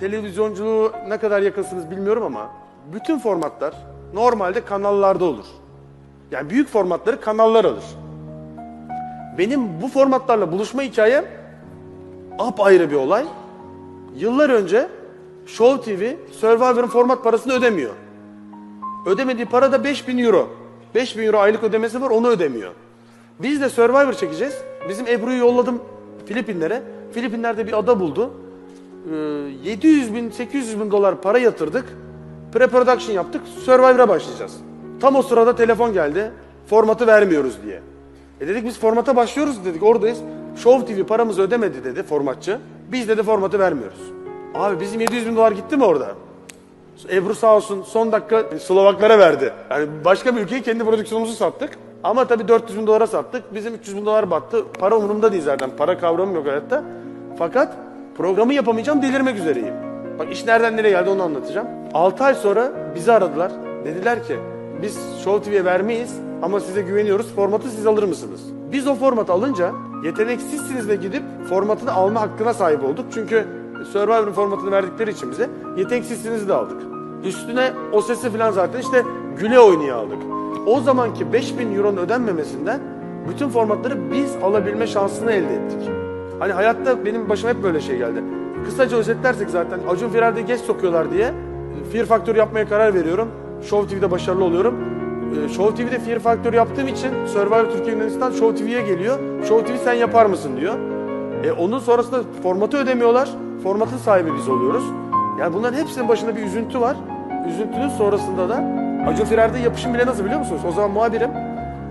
Televizyonculuğu ne kadar yakınsınız bilmiyorum ama bütün formatlar normalde kanallarda olur. Yani büyük formatları kanallar alır. Benim bu formatlarla buluşma hikayem apayrı bir olay. Yıllar önce Show TV Survivor'ın format parasını ödemiyor. Ödemediği para da 5000 euro. 5000 euro aylık ödemesi var onu ödemiyor. Biz de Survivor çekeceğiz. Bizim Ebru'yu yolladım Filipinlere. Filipinler'de bir ada buldu. Ee, 700 bin 800 bin dolar para yatırdık. Pre-production yaptık. Survivor'a başlayacağız. Tam o sırada telefon geldi. Formatı vermiyoruz diye. E dedik biz formata başlıyoruz dedik oradayız. Show TV paramızı ödemedi dedi formatçı. Biz dedi formatı vermiyoruz. Abi bizim 700 bin dolar gitti mi orada? Ebru sağ olsun son dakika Slovaklara verdi. Yani başka bir ülkeye kendi prodüksiyonumuzu sattık. Ama tabii 400 bin dolara sattık. Bizim 300 bin dolar battı. Para umurumda değil zaten. Para kavramım yok hayatta. Fakat programı yapamayacağım delirmek üzereyim. Bak iş nereden nereye geldi onu anlatacağım. 6 ay sonra bizi aradılar. Dediler ki biz Show TV'ye vermeyiz ama size güveniyoruz. Formatı siz alır mısınız? Biz o formatı alınca yeteneksizsiniz ve gidip formatını alma hakkına sahip olduk. Çünkü Survivor'ın formatını verdikleri için bize yeteneksizsinizi de aldık. Üstüne o sesi falan zaten işte güle oynaya aldık. O zamanki 5000 euronun ödenmemesinden bütün formatları biz alabilme şansını elde ettik. Hani hayatta benim başıma hep böyle şey geldi. Kısaca özetlersek zaten Acun Firar'da geç sokuyorlar diye Fear Factor yapmaya karar veriyorum. Show TV'de başarılı oluyorum. Ee, Show TV'de Fear Factor yaptığım için Survivor Türkiye Yunanistan Show TV'ye geliyor. Show TV sen yapar mısın diyor. E, onun sonrasında formatı ödemiyorlar. Formatın sahibi biz oluyoruz. Yani bunların hepsinin başında bir üzüntü var. Üzüntünün sonrasında da Acun Firar'da yapışım bile nasıl biliyor musunuz? O zaman muhabirim.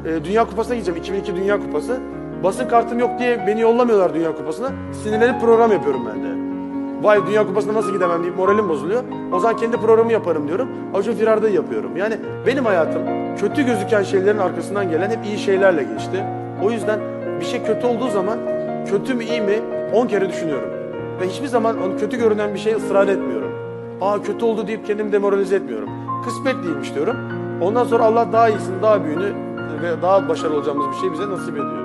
e, Dünya Kupası'na gideceğim. 2002 Dünya Kupası. Basın kartım yok diye beni yollamıyorlar Dünya Kupası'na. Sinirlenip program yapıyorum ben de. Vay Dünya Kupası'na nasıl gidemem deyip moralim bozuluyor. O zaman kendi programı yaparım diyorum. Acun Firar'da yapıyorum. Yani benim hayatım kötü gözüken şeylerin arkasından gelen hep iyi şeylerle geçti. O yüzden bir şey kötü olduğu zaman kötü mü iyi mi 10 kere düşünüyorum. Ve hiçbir zaman onu kötü görünen bir şeye ısrar etmiyorum. Aa kötü oldu deyip kendimi demoralize etmiyorum. Kısmet değilmiş diyorum. Ondan sonra Allah daha iyisini, daha büyüğünü ve daha başarılı olacağımız bir şey bize nasip ediyor.